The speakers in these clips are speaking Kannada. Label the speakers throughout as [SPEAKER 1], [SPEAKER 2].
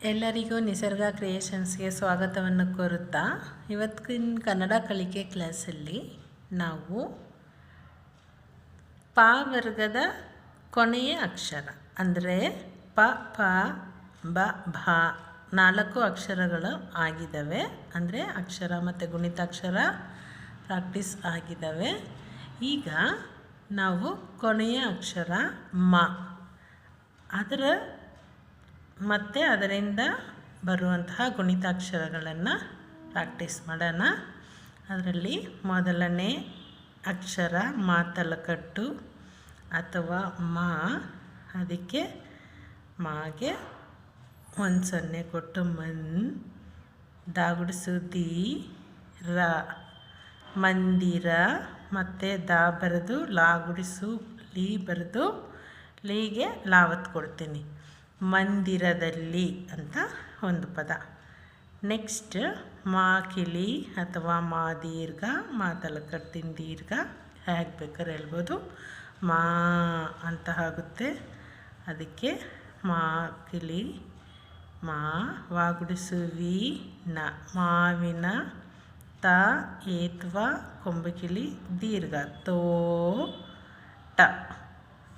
[SPEAKER 1] ಎಲ್ಲರಿಗೂ ನಿಸರ್ಗ ಕ್ರಿಯೇಷನ್ಸ್ಗೆ ಸ್ವಾಗತವನ್ನು ಕೋರುತ್ತಾ, ಇವತ್ತಿನ ಕನ್ನಡ ಕಲಿಕೆ ಕ್ಲಾಸಲ್ಲಿ ನಾವು ಪ ವರ್ಗದ ಕೊನೆಯ ಅಕ್ಷರ, ಅಂದರೆ ಪ ಪ, ಬ, ಭ ನಾಲ್ಕು ಅಕ್ಷರಗಳು ಆಗಿದ್ದಾವೆ. ಅಂದರೆ ಅಕ್ಷರ ಮತ್ತು ಗುಣಿತಾಕ್ಷರ ಪ್ರಾಕ್ಟೀಸ್ ಆಗಿದ್ದಾವೆ. ಈಗ ನಾವು ಕೊನೆಯ ಅಕ್ಷರ ಮ. ಅದರ ಮತ್ತು ಅದರಿಂದ ಬರುವಂತಹ ಗುಣಿತಾಕ್ಷರಗಳನ್ನು ಪ್ರಾಕ್ಟೀಸ್ ಮಾಡೋಣ. ಅದರಲ್ಲಿ ಮೊದಲನೇ ಅಕ್ಷರ ಮಾತಲಕಟ್ಟು ಅಥವಾ ಮಾ, ಅದಕ್ಕೆ ಮಾಗೆ ಒಂದು ಸೊನ್ನೆ ಕೊಟ್ಟು ಮನ್ ದಾಗುಡಿಸು ದಿ ರ, ಮಂದಿರ, ಮತ್ತು ದಾ ಬರೆದು ಲಾಗುಡಿಸು ಲೀ ಬರೆದು, ಲೀಗೆ ಲಾವತ್ ಕೊಡ್ತೀನಿ. ಮಂದಿರದಲ್ಲಿ ಅಂತ ಒಂದು ಪದ. ನೆಕ್ಸ್ಟ್ ಮಾ ಕಿಳಿ ಅಥವಾ ಮಾ ದೀರ್ಘ ಮಾತಲಕರ್ತಿನ ದೀರ್ಘ ಹೇಗೆ ಬೇಕಾದ್ರೆ ಹೇಳ್ಬೋದು. ಮಾ ಅಂತ ಆಗುತ್ತೆ. ಅದಕ್ಕೆ ಮಾ ಕಿಳಿ, ಮಾ ವಾಗುಡಿಸುವಿ, ನ ಮಾವಿನ, ತ ಏತ್ವ ಕೊಂಬಕಿಳಿ ದೀರ್ಘ, ತೋ, ಟ.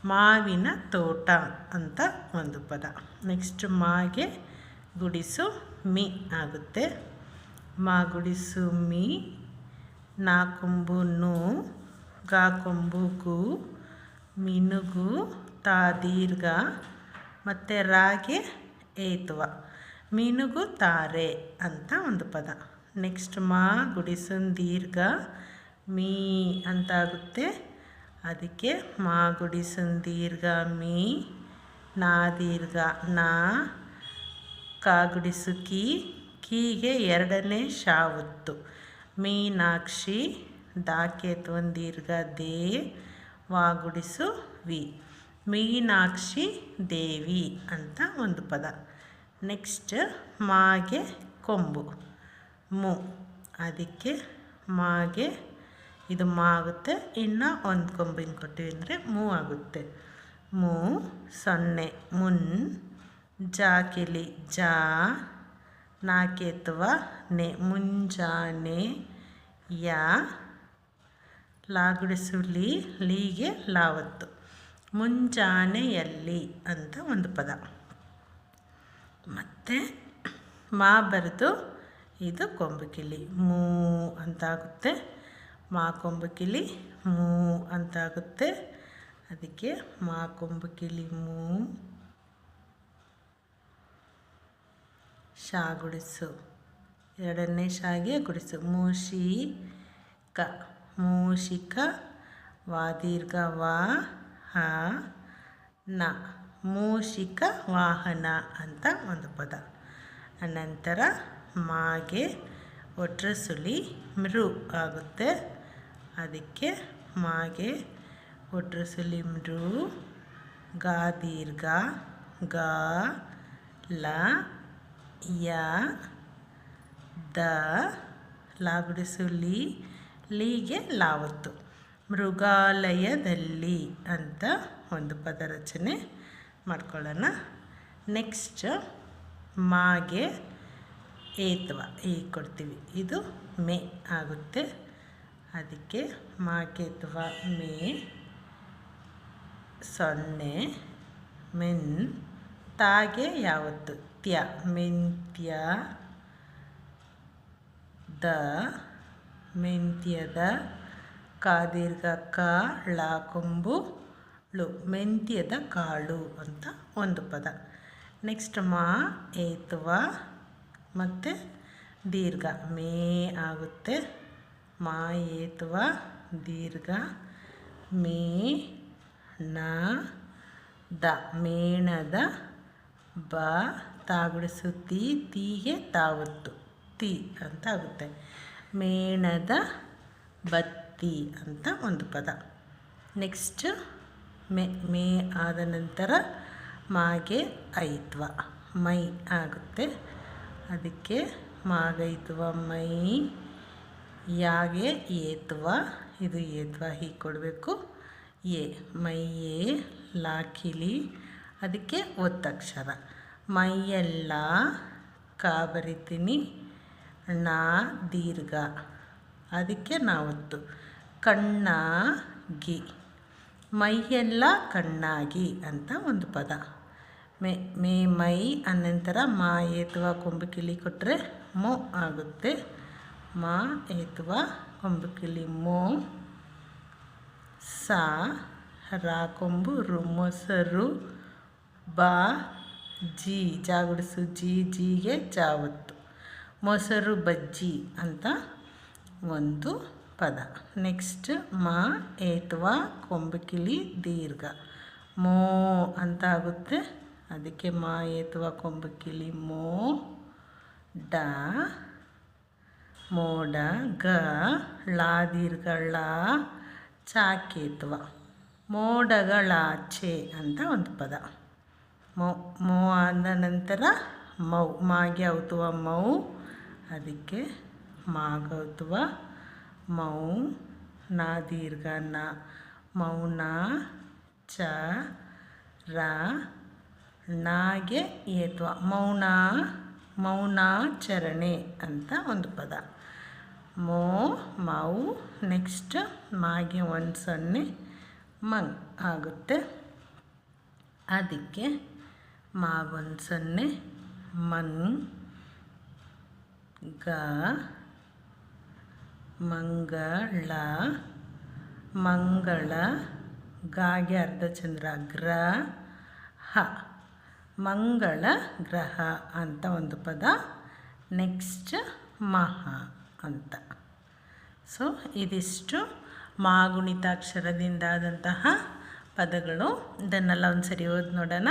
[SPEAKER 1] ಮಾವಿನ ತೋಟ ಅಂತ ಒಂದು ಪದ. ನೆಕ್ಸ್ಟ್ ಮಾಗೆ ಗುಡಿಸು ಮಿ ಆಗುತ್ತೆ. ಮಾ ಗುಡಿಸು ಮಿ, ನಾ ಕೊಂಬು ನೂ, ಗಾ ಕೊಂಬು ಗು, ಮಿನುಗು, ತಾ ದೀರ್ಘ, ಮತ್ತು ರಾಗೆ ಏತ್ವ. ಮೀನುಗು ತಾರೆ ಅಂತ ಒಂದು ಪದ. ನೆಕ್ಸ್ಟ್ ಮಾ ಗುಡಿಸು ದೀರ್ಘ, ಮೀ ಅಂತ ಆಗುತ್ತೆ ಅದಕ್ಕೆ ಮಾ ಗುಡಿಸನ್ ದೀರ್ಘ ಮೀ ನಾ ದೀರ್ಘ ನಾ ಕಾ ಗುಡಿಸು ಕಿ ಕೀಗೆ ಎರಡನೇ ಶಾವತ್ತು. ಮೀನಾಕ್ಷಿ ದಾಕೇತ್ ಒಂದು ದೀರ್ಘ ದೇ ವಾ ಗುಡಿಸು ವಿ. ಮೀನಾಕ್ಷಿ ದೇವಿ ಅಂತ ಒಂದು ಪದ. ನೆಕ್ಸ್ಟ್ ಮಾಗೆ ಕೊಂಬು. ಮು. ಅದಕ್ಕೆ ಮಾಗೆ ಇದು ಮಾ ಆಗುತ್ತೆ, ಇನ್ನು ಒಂದು ಕೊಂಬಿನ ಕೊಟ್ಟಿವಿ ಅಂದರೆ ಮೂ ಆಗುತ್ತೆ. ಮೂ ಸೊನ್ನೆ, ಮುನ್ ಜಾಕಿಲಿ ಜಾ ನಾಕೆತ್ವ ನೆ ಮುಂಜಾನೆ ಯಾ ಲಾಗುಡಿಸುಲಿ ಲೀಗೆ ಲಾವತ್ತು ಮುಂಜಾನೆಯಲ್ಲಿ ಅಂತ ಒಂದು ಪದ. ಮತ್ತು ಮಾ ಬರೆದು ಇದು ಕೊಂಬುಕಿಲಿ ಮೂ ಅಂತಾಗುತ್ತೆ ಮಾ ಕೊಂಬಕಿಲಿ ಮೂ ಅಂತಾಗುತ್ತೆ. ಅದಕ್ಕೆ ಮಾ ಕೊಂಬಕಿಲಿ ಮೂ. ಶಾ ಗುಡಿಸು. ಎರಡನೇ ಶಾಗೆ ಗುಡಿಸು. ಮೂಷಿ ಕ ಮೂಷಿಕ. ವಾ ದೀರ್ಘ ವಾ ಹ ನ. ಮೂಷಿಕ ವಾಹನ ಅಂತ ಒಂದು ಪದ. ಅನಂತರ ಮಾಗೆ ಒಟ್ರಸುಳಿ ಮೃ ಆಗುತ್ತೆ. ಅದಕ್ಕೆ ಮಾಗೆ ಒಟ್ರಸುಳಿ ಮೃ ಗಾ ದೀರ್ಘ, ಗ, ಲ, ಯ, ದ ಲಾಗುಡಿಸುಲಿ ಲೀಗೆ ಲಾವತ್ತು ಮೃಗಾಲಯದಲ್ಲಿ ಅಂತ ಒಂದು ಪದ ರಚನೆ ಮಾಡ್ಕೊಳ್ಳೋಣ. ನೆಕ್ಸ್ಟ್ ಮಾಗೆ ಏತ್ವ ಈಗ ಕೊಡ್ತೀವಿ. ಇದು ಮೇ ಆಗುತ್ತೆ. ಅದಕ್ಕೆ ಮಾಕೆತ್ವ ಮೇ ಸೊನ್ನೆ. ಮೆನ್ ತಾಗೆ ಯಾವತ್ತು? ತ್ಯ. ಮೆಂತ್ಯ ದ. ಮೆಂತ್ಯದ ಕಾದೀರ್ಘ ಳ ಕೊಂಬು, ಳು. ಮೆಂತ್ಯದ ಕಾಳು ಅಂತ ಒಂದು ಪದ. ನೆಕ್ಸ್ಟ್ ಮಾ, ಏತ್ವ ಮತ್ತು ದೀರ್ಘ. ಮೇ ಆಗುತ್ತೆ. ಮಾ ಏತ್ವ ದೀರ್ಘ ಮೇ ನ ದ ಮೇಣದ ಬ ತಾಗುಡಿಸು ತಿ ತೀಗೆ ತಾವತ್ತು. ತಿ ಅಂತ ಆಗುತ್ತೆ. ಮೇಣದ ಬತ್ತಿ ಅಂತ ಒಂದು ಪದ. ನೆಕ್ಸ್ಟ್ ಮೆ, ಮೇ ಆದ ನಂತರ ಮಾಗೆ ಐತ್ವ. ಮೈ ಆಗುತ್ತೆ. ಅದಕ್ಕೆ ಮಾಗೈತ್ವ ಮೈ ಯಾಗೆ ಏತ್ವ? ಇದು ಏತ್ವ ಹೀಗೆ ಕೊಡಬೇಕು. ಎ ಮೈ ಎ ಲಾಕಿಲಿ ಅದಕ್ಕೆ ಒತ್ತಕ್ಷರ. ಮೈಯೆಲ್ಲ ಕ ಬರಿತೀನಿ ಣ ದೀರ್ಘ. ಅದಕ್ಕೆ ನಾವತ್ತು. ಕಣ್ಣಾಗಿ ಮೈಯೆಲ್ಲ ಕಣ್ಣಾಗಿ ಅಂತ ಒಂದು ಪದ. ಮೇ ಮೇ ಮೈ ಅನಂತರ ಮಾ ಏತುವ ಕೊಂಬು ಕಿಳಿ ಕೊಟ್ಟರೆ ಮೊ ಆಗುತ್ತೆ. ಮಾ ಏತುವ ಕೊಂಬು ಕಿಲಿ ಮೋ ಸಾ ರಾ ಕೊಂಬು ರು ಮೊಸರು ಬಾ ಜಿ ಜಾಗುಡಿಸು ಜಿ ಜಿಗೆ ಜಾವತ್ತು ಮೊಸರು ಬಜ್ಜಿ ಅಂತ ಒಂದು ಪದ ನೆಕ್ಸ್ಟ್ ಮಾ ಏತ್ವ ಕೊಂಬಕಿಲಿ ದೀರ್ಘ ಮೋ ಅಂತ ಆಗುತ್ತೆ ಅದಕ್ಕೆ ಮಾ ಏತ್ವ ಕೊಂಬಕಿಲಿ ಮೋ ಡ ಮೋಡ ಗ ಳ ಚಾಕೇತ್ವ. ಮೋಡಗಳಾಚೆ ಅಂತ ಒಂದು ಪದ. ಮೌ, ಮೋ ಅಂದ ನಂತರ ಮೌ, ಮಾಗೆ ಔತುವ ಮೌ, ಅದಕ್ಕೆ ಮಾಗೌತುವ ಮೌ ನಾ ದೀರ್ಘ ನ ಮೌನ ಚ, ರ, ನಾಗೆ ಏತ್ವ. ಮೌನ ಮೌನಾಚರಣೆ ಅಂತ ಒಂದು ಪದ. ಮೋ ಮೌ ನೆಕ್ಸ್ಟ್ ಮಾಗೆ ಒಂದು ಸೊನ್ನೆ ಮಂಗ್ ಆಗುತ್ತೆ. ಅದಕ್ಕೆ ಮಾಗೊಂದು ಸೊನ್ನೆ ಮನ್ ಗ, ಮಂಗಳ ಮಂಗಳ, ಗಾಗೆ ಅರ್ಧಚಂದ್ರ ಗ್ರ, ಹ, ಮಂಗಳ ಗ್ರಹ ಅಂತ ಒಂದು ಪದ. ನೆಕ್ಸ್ಟ್ ಮಹಾ. ಅಂತ. ಸೊ ಇದಿಷ್ಟು ಮಾಗುಣಿತಾಕ್ಷರದಿಂದಾದಂತಹ ಪದಗಳು. ಇದನ್ನೆಲ್ಲ ಒಂದು ಸರಿ ಓದಿ ನೋಡೋಣ.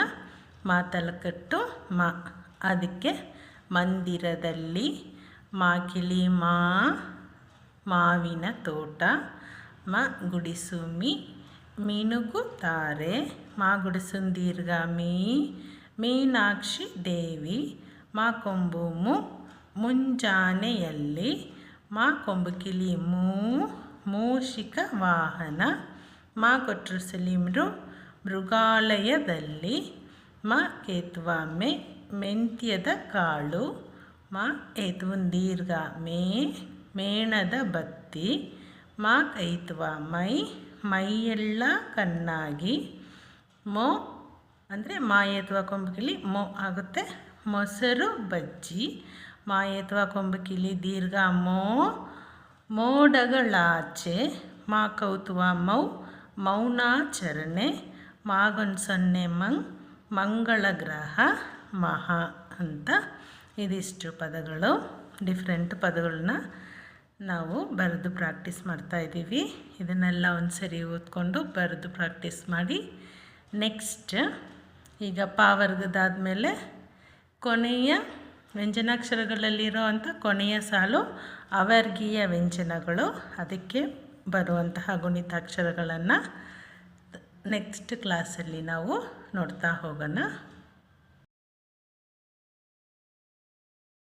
[SPEAKER 1] ಮಾತಲಕಟ್ಟು ಮಾ. ಅದಕ್ಕೆ ಮಂದಿರದಲ್ಲಿ ಮಾಕಿಲಿ ಮಾ, ಮಾವಿನ ತೋಟ, ಮ ಗುಡಿಸುಮಿ ಮಿನುಗುತ್ತಾರೆ ಮಾ ಗುಡಿಸುನ್ ದೀರ್ಘಾಮಿ ಮೀ, ಮೀನಾಕ್ಷಿ ದೇವಿ, ಮಾ ಕೊಂಬುಮು, ಮುಂಜಾನೆಯಲ್ಲಿ ಮಾ ಕೊಂಬು ಕಿಲಿ ಮೂ ಮೂಷಿಕ ವಾಹನ ಮಾ ಕೊಟ್ಟರು ಸಲೀಮರು ಮೃಗಾಲಯದಲ್ಲಿ ಮ ಕೇತ್ವ ಮೇ ಮೆಂತ್ಯದ ಕಾಳು ಮ ಏತ್ವನ್ ದೀರ್ಘ ಮೇ ಮೇಣದ ಬತ್ತಿ ಮಾ ಕೈತ್ವ ಮೈ ಮೈಯೆಲ್ಲ ಕಣ್ಣಾಗಿ ಮೊ ಅಂದರೆ ಮಾಯತ್ವ ಕೊಂಬಕಿಲಿ ಮೊ ಆಗುತ್ತೆ ಮೊಸರು ಬಜ್ಜಿ ಮಾಯತ್ವ ಕೊಂಬಕಿಲಿ ದೀರ್ಘ ಮೋ, ಮೋಡಗಳಾಚೆ, ಮಾ ಕೌತುವ ಮೌ ಮೌನಾಚರಣೆ ಮಾಗೊಂದು ಸೊನ್ನೆ ಮಂಗ್, ಮಂಗಳ ಗ್ರಹ, ಮಹಾ ಅಂತ ಇದಿಷ್ಟು ಪದಗಳು. ಡಿಫ್ರೆಂಟ್ ಪದಗಳನ್ನ ನಾವು ಬರೆದು ಪ್ರಾಕ್ಟೀಸ್ ಮಾಡ್ತಾಯಿದ್ದೀವಿ ಇದನ್ನೆಲ್ಲ ಒಂದು ಸರಿ ಓದ್ಕೊಂಡು ಬರೆದು ಪ್ರಾಕ್ಟೀಸ್ ಮಾಡಿ. ನೆಕ್ಸ್ಟ್ ಈಗ ಪಾವರ್ಗದಾದಮೇಲೆ ಕೊನೆಯ ವ್ಯಂಜನಾಕ್ಷರಗಳಲ್ಲಿರೋ ಅಂಥ ಕೊನೆಯ ಸಾಲು ಅವರ್ಗೀಯ ವ್ಯಂಜನಗಳು. ಅದಕ್ಕೆ ಬರುವಂತಹ ಗುಣಿತಾಕ್ಷರಗಳನ್ನು ನೆಕ್ಸ್ಟ್ ಕ್ಲಾಸಲ್ಲಿ ನಾವು ನೋಡ್ತಾ ಹೋಗೋಣ.